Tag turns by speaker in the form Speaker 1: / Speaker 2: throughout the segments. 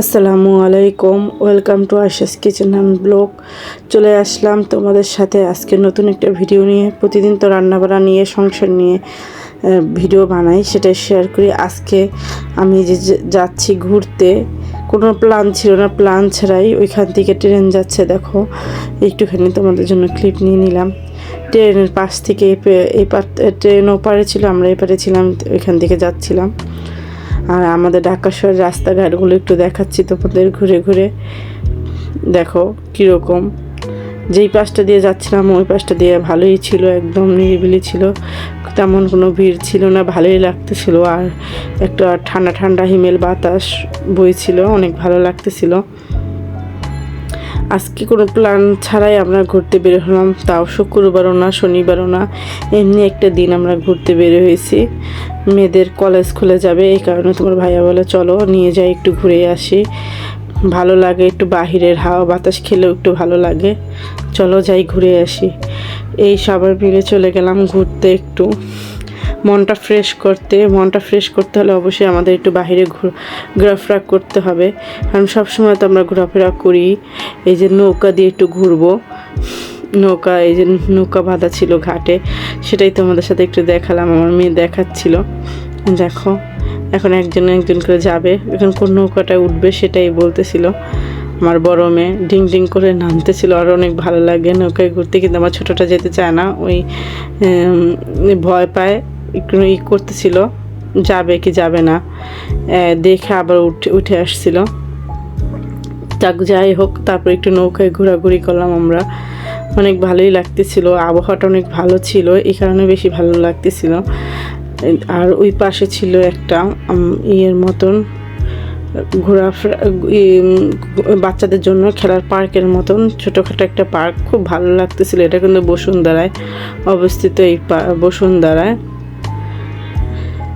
Speaker 1: আসসালামু আলাইকুম, welcome to Asha's kitchen and blog. চলে আসলাম তোমাদের সাথে আজকে নতুন একটা ভিডিও নিয়ে। প্রতিদিন তো রান্নাবাড়া নিয়ে, সংসার নিয়ে ভিডিও বানাই সেটা শেয়ার করি। আজকে আমি যে যাচ্ছি ঘুরতে, কোনো প্ল্যান ছিল না প্ল্যান ছাড়াই ওইখান থেকে ট্রেন যাচ্ছে, দেখো। একটুখানি তোমাদের জন্য ক্লিপ নিয়ে নিলাম। ট্রেনের পাশ থেকে এই পার ট্রেন ওপারে ছিল, আমরা এপারে ছিলাম, ওইখান থেকে যাচ্ছিলাম। আর আমাদের ঢাকা শহর রাস্তাঘাটগুলো একটু দেখাচ্ছি তোমাদের ঘুরে ঘুরে। দেখো কীরকম। যেই পাশটা দিয়ে যাচ্ছিলাম, ওই পাশটা দিয়ে ভালোই ছিল, একদম নিরিবিলি ছিল। তেমন কোনো ভিড় ছিল না, ভালোই লাগতেছিল। আর একটা ঠান্ডা ঠান্ডা হিমেল বাতাস বইছিল, অনেক ভালো লাগতেছিল। আজকে কোনো প্ল্যান ছাড়াই আমরা ঘুরতে বের হলাম। তাও শুক্রবারও না, শনিবারও না। এমনি একটা দিন আমরা ঘুরতে বের হয়েছি। মেয়েদের কলেজ খুলে যাবে, এই কারণে তোমার ভাইয়া বলে, চলো, নিয়ে যাই, একটু ঘুরে আসি। ভালো লাগে, একটু বাহিরের হাওয়া, বাতাস খেলেও একটু ভালো লাগে। চলো যাই, ঘুরে আসি। এই সবার মিলে চলে গেলাম ঘুরতে একটু। মনটা ফ্রেশ করতে, মনটা ফ্রেশ করতে হলে অবশ্যই আমাদের একটু বাইরে ঘোরাফেরা করতে হবে। কারণ সবসময় তো আমরা ঘোরাফেরা করি, এই যে নৌকা দিয়ে একটু ঘুরবো। নৌকা, এই যে নৌকা বাঁধা ছিল ঘাটে, সেটাই তোমাদের সাথে একটু দেখালাম, আমার মেয়ে দেখাচ্ছিল। দেখো, এখন একজন একজন করে যাবে, এখন কোন নৌকাটা উঠবে সেটাই বলতেছিল। আমার বড় মেয়ে ডিং ডিং করে নামতেছিল, আর অনেক ভালো লাগে নৌকায় ঘুরতে, কিন্তু আমার ছোটোটা যেতে চায় না, ওই ভয় পায়। একটু ই করতেছিল, যাবে কি যাবে না দেখে আবার উঠে উঠে আসছিল। যাক, যাই হোক, তারপর একটু নৌকায় ঘোরাঘুরি করলাম আমরা। অনেক ভালোই লাগতেছিল, আবহাওয়াটা অনেক ভালো ছিল, এই কারণে বেশি ভালো লাগতেছিল। আর ওই পাশে ছিল একটা ইয়ের মতন, ঘোরাফেরা বাচ্চাদের জন্য খেলার পার্কের মতন, ছোটোখাটো একটা পার্ক, খুব ভালো লাগতেছিল। এটা কিন্তু বসুন্ধরায় অবস্থিত এই বসুন্ধরায়।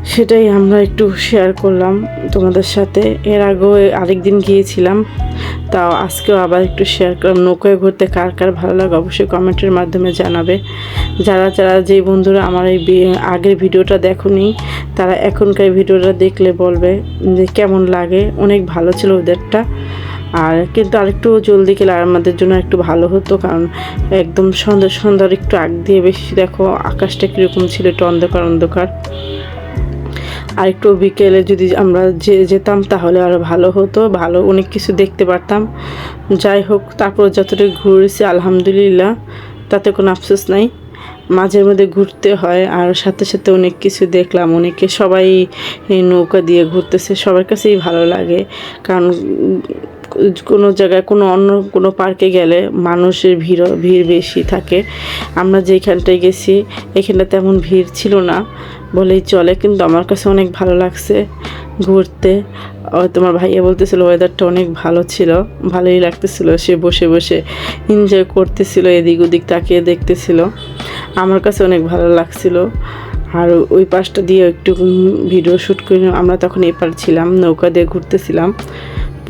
Speaker 1: সেটাই আমরা একটু শেয়ার করলাম তোমাদের সাথে। এর আগেও আরেকদিন গিয়েছিলাম, তাও আজকেও আবার একটু শেয়ার করলাম। নৌকায় ঘুরতে কার কার ভালো লাগে অবশ্যই কমেন্টের মাধ্যমে জানাবে। যারা যারা যেই বন্ধুরা আমার এই আগের ভিডিওটা দেখোনি, তারা এখনকার ভিডিওটা দেখলে বলবে যে কেমন লাগে। অনেক ভালো ছিল ওদেরটা। আর কিন্তু আরেকটু জলদি গেলে আমাদের জন্য একটু ভালো হতো, কারণ একদম সন্ধ্যা, সন্ধ্যার একটু আগ দিয়ে বেশি দেখো, আকাশটা কীরকম ছিল, একটু অন্ধকার অন্ধকার। আর একটু বিকেলে যদি আমরা যে যেতাম তাহলে আরও ভালো হতো, ভালো অনেক কিছু দেখতে পারতাম। যাই হোক, তারপর যতটুকু ঘুরেছি, আলহামদুলিল্লাহ, তাতে কোনো আফসোস নাই। মাঝে মধ্যে ঘুরতে হয় আর সাথে সাথে অনেক কিছু দেখলাম, অনেকে সবাই নৌকা দিয়ে ঘুরতেছে, সবার কাছেই ভালো লাগে। কারণ কোনো জায়গায়, কোনো অন্য কোনো পার্কে গেলে মানুষের ভিড় ভিড় বেশি থাকে। আমরা যেখানটায় গেছি এখানটা তেমন ভিড় ছিল না বলেই চলে, কিন্তু আমার কাছে অনেক ভালো লাগছে ঘুরতে। তোমার ভাইয়া বলতেছিল ওয়েদারটা অনেক ভালো ছিল, ভালোই লাগতেছিল। সে বসে বসে এনজয় করতেছিল, এদিক ওদিক তাকিয়ে দেখতেছিল। আমার কাছে অনেক ভালো লাগছিল। আর ওই পাশটা দিয়ে একটু ভিডিও শ্যুট করে আমরা তখন এপার ছিলাম, নৌকা দিয়ে ঘুরতেছিলাম।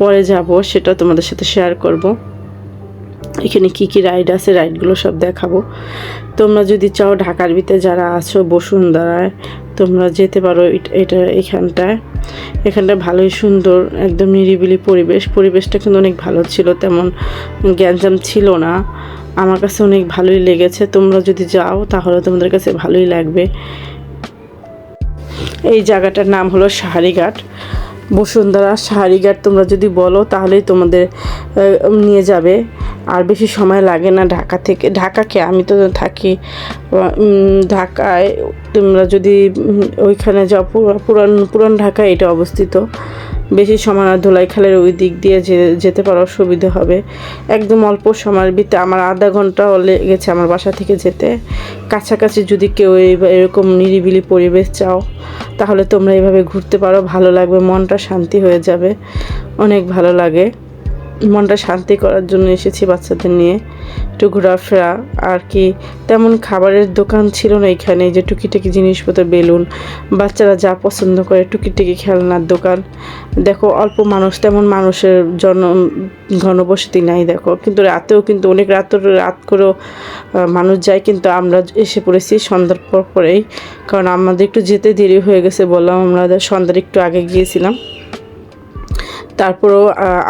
Speaker 1: পরে যাব, সেটা তোমাদের সাথে শেয়ার করব। এখানে কি কি রাইড আছে রাইডগুলো সব দেখাবো। তোমরা যদি চাও ঢাকার ভিতরে যারা আছো, বসুন্ধরায়, তোমরা যেতে পারো এট- এখানটায়। এখানটা ভালোই সুন্দর, একদম নিরিবিলি পরিবেশ। পরিবেশটা কিন্তু অনেক ভালো ছিল, তেমন গ্যাঞ্জাম ছিল না। আমার কাছে অনেক ভালোই লেগেছে। তোমরা যদি যাও, তাহলে তোমাদের কাছে ভালোই লাগবে। এই জায়গাটার নাম হলো সাহারিঘাট বসুন্ধরা, সাহারিঘাট তোমরা যদি বলো, তাহলেই তোমাদের নিয়ে যাবে। আর বেশি সময় লাগে না ঢাকা থেকে। ঢাকাকে আমি তো থাকি ঢাকায় তোমরা যদি ওইখানে যাও পুরান পুরান ঢাকায় এটা অবস্থিত। বেশি সময় না ধুলাইখালের ওই দিক দিয়ে যেতে পারো সুবিধা হবে। একদম অল্প সময়ের ভিতরে আমার আধা ঘণ্টা লেগেছে আমার বাসা থেকে যেতে। কাছাকাছি যদি কেউ এরকম নিরিবিলি পরিবেশ চাও, তাহলে তোমরা এভাবে ঘুরতে পারো, ভালো লাগবে, মনটা শান্তি হয়ে যাবে, অনেক ভালো লাগে। মনটা শান্তি করার জন্য এসেছি বাচ্চাদের নিয়ে। একটু ঘোরাফেরা, আর কি তেমন খাবারের দোকান ছিল না এখানে যে টুকিটাকি জিনিসপত্র, বেলুন। বাচ্চারা যা পছন্দ করে, টুকিটাকি খেলনার দোকান। দেখো, অল্প মানুষ, তেমন মানুষের জন ঘনবসতি নাই, দেখো। কিন্তু রাতেও কিন্তু অনেক রাত রাত করেও মানুষ যায়, কিন্তু আমরা এসে পড়েছি সন্ধ্যার পর পরেই। কারণ আমাদের একটু যেতে দেরি হয়ে গেছে বললাম আমরা, সন্ধ্যার একটু আগে গিয়েছিলাম। তারপরও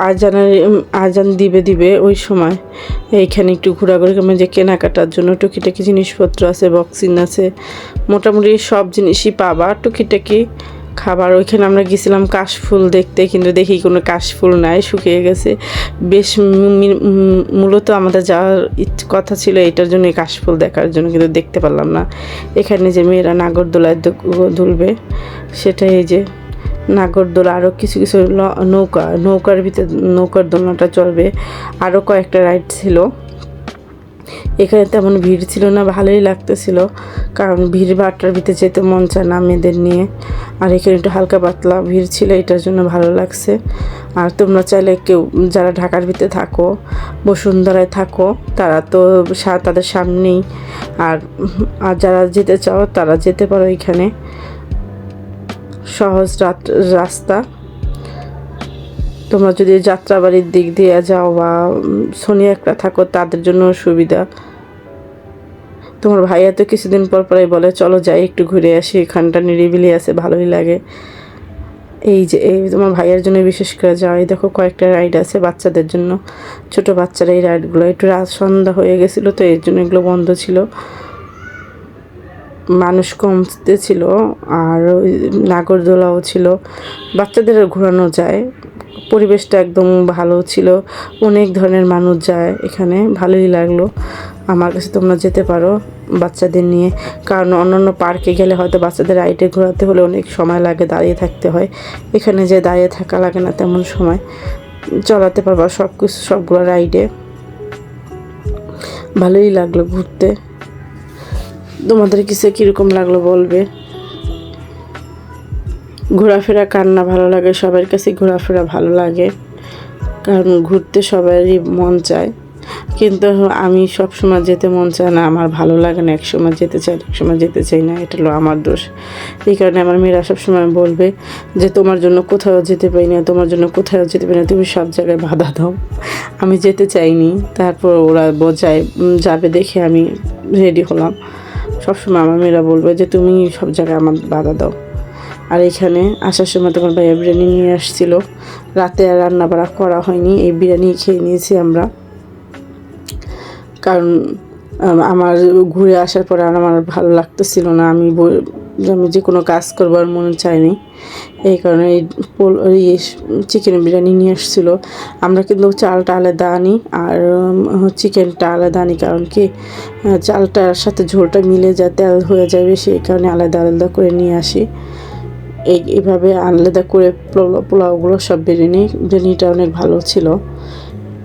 Speaker 1: আজানের আজান দিবে দিবে ওই সময়। এইখানে একটু ঘোরাঘুরি করলাম যে কেনাকাটার জন্য টুকিটাকি জিনিসপত্র আছে, বক্সিং আছে, মোটামুটি সব জিনিসই পাবা। টুকিটাকি খাবার, ওইখানে আমরা গেছিলাম কাশফুল দেখতে, কিন্তু দেখি কোনো কাশফুল নাই, শুকিয়ে গেছে। বেশ মূলত আমাদের যাওয়ার কথা ছিল এটার জন্য কাশফুল দেখার জন্য, কিন্তু দেখতে পারলাম না। এখানে যে মেয়েরা নাগরদোলায় দুলবে সেটাই এই যে নাগরদোলা আরও কিছু কিছু নৌকা, নৌকার ভিতরে, নৌকার দোলনাটা চলবে। আরও কয়েকটা রাইড ছিল। এখানে তেমন ভিড় ছিল না, ভালোই লাগতেছিল। কারণ ভিড় ভাট্টার ভিতরে যেতে মন চায় না মেয়েদের নিয়ে। আর এখানে একটু হালকা পাতলা ভিড় ছিল, এটার জন্য ভালো লাগছে। আর তোমরা চাইলে কেউ, যারা ঢাকার ভিতরে থাকো, বসুন্ধরায় থাকো, তারা তো তাদের সামনেই। আর আর যারা যেতে চাও, তারা যেতে পারো এখানে। সহজ রাস্তা। তোমরা যদি যাত্রাবাড়ির দিক দিয়ে যাও বা শনিয়াকড়া থাকো, তাদের জন্য সুবিধা। তোমার ভাইয়া তো কিছুদিন পর পরে বলে, চলো যাই, একটু ঘুরে আসি, এখানটা নিরিবিলি আছে, ভালোই লাগে। এই যে, এই তোমার ভাইয়ের জন্য বিশেষ করে যাও। এই দেখো কয়েকটা রাইড আছে বাচ্চাদের জন্য। ছোট বাচ্চারা এই রাইডগুলো, একটু রাত সন্ধ্যা হয়ে গেছিল তো, এর জন্য এগুলো বন্ধ ছিল। মানুষ কমতে ছিল আর নাগরদোলাও ছিল। বাচ্চাদের ঘোরানো যায়। পরিবেশটা একদম ভালো ছিল। অনেক ধরনের মানুষ যায় এখানে। ভালোই লাগল। আমার কাছে তোমরা যেতে পারো বাচ্চাদের নিয়ে। কারণ অন্যান্য পার্কে গেলে হয়তো বাচ্চাদের রাইডে ঘোরাতে হলে অনেক সময় লাগে, দাঁড়িয়ে থাকতে হয়। এখানে যে দাঁড়িয়ে থাকা লাগে না তেমন সময়। চলাতে পারবা সব কিছু সবগুলো রাইডে ভালোই লাগল ঘুরতে। তোমাদের কিসে কীরকম লাগল বলবে? ঘোরাফেরা কার না ভালো লাগে? সবার কাছে ঘোরাফেরা ভালো লাগে। কারণ ঘুরতে সবারই মন চায়। কিন্তু আমি সব সময় যেতে মন চায় না। আমার ভালো লাগে না। এক সময় যেতে চাই এক সময় যেতে চাই না। এটা হলো আমার দোষ। এই কারণে আমার মেয়েরা সবসময় বলবে যে, তোমার জন্য কোথাও যেতে পারি না। তোমার জন্য কোথাও যেতে পারি না। তুমি সব জায়গায় বাধা দাও। আমি যেতে চাইনি। তারপর ওরা বোঝায় যাবে দেখে আমি রেডি হলাম। সবসময় আমার মেয়েরা বলবে যে, তুমি সব জায়গায় আমার বাধা দাও। আর এখানে আসার সময় তোমার ভাইয়া বিরিয়ানি নিয়ে আসছিল। রাতে আর রান্না বাড়া করা হয়নি। এই বিরিয়ানি খেয়ে নিয়েছি আমরা। কারণ আমার ঘুরে আসার পরে আর আমার ভালো লাগতেছিল না। আমি আমি যে কোনো কাজ করবার মনে চাইনি এই কারণে এই পোল চিকেন বিরিয়ানি নিয়ে আসছিল। আমরা কিন্তু চালটা আলাদা আনি আর চিকেনটা আলাদা আনি কারণ কি চালটার সাথে ঝোলটা মিলে যা তেল হয়ে যাবে সেই কারণে আলাদা আলাদা করে নিয়ে আসি। এই এইভাবে আলাদা করে পোলাও পোলাওগুলো সব বিরিয়ানি বিরিয়ানিটা অনেক ভালো ছিল।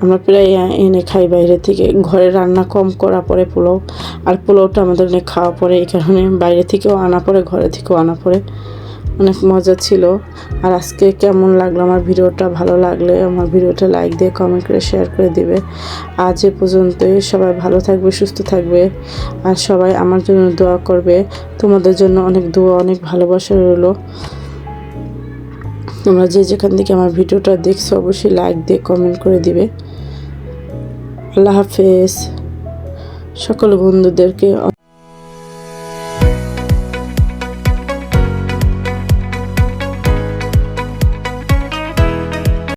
Speaker 1: আমরা প্রায় এনে খাই বাইরে থেকে। ঘরে রান্না কম করা পরে পোলাও, আর পোলাওটা আমাদের অনেক খাওয়া পড়ে এই কারণে বাইরে থেকেও আনা পড়ে ঘরে থেকেও আনা পড়ে অনেক মজা ছিল। আর আজকে কেমন লাগল আমার ভিডিওটা? ভালো লাগলে আমার ভিডিওটা লাইক দিয়ে কমেন্ট করে শেয়ার করে দিবে। আজ এ পর্যন্তই। সবাই ভালো থাকবে, সুস্থ থাকবে। আর সবাই আমার জন্য দোয়া করবে। তোমাদের জন্য অনেক দোয়া, অনেক ভালোবাসা রইল। তোমরা যে যেখান থেকে আমার ভিডিওটা দেখছ, অবশ্যই লাইক দিয়ে কমেন্ট করে দিবে। আল্লাহ হাফেজ। সকল বন্ধুদেরকে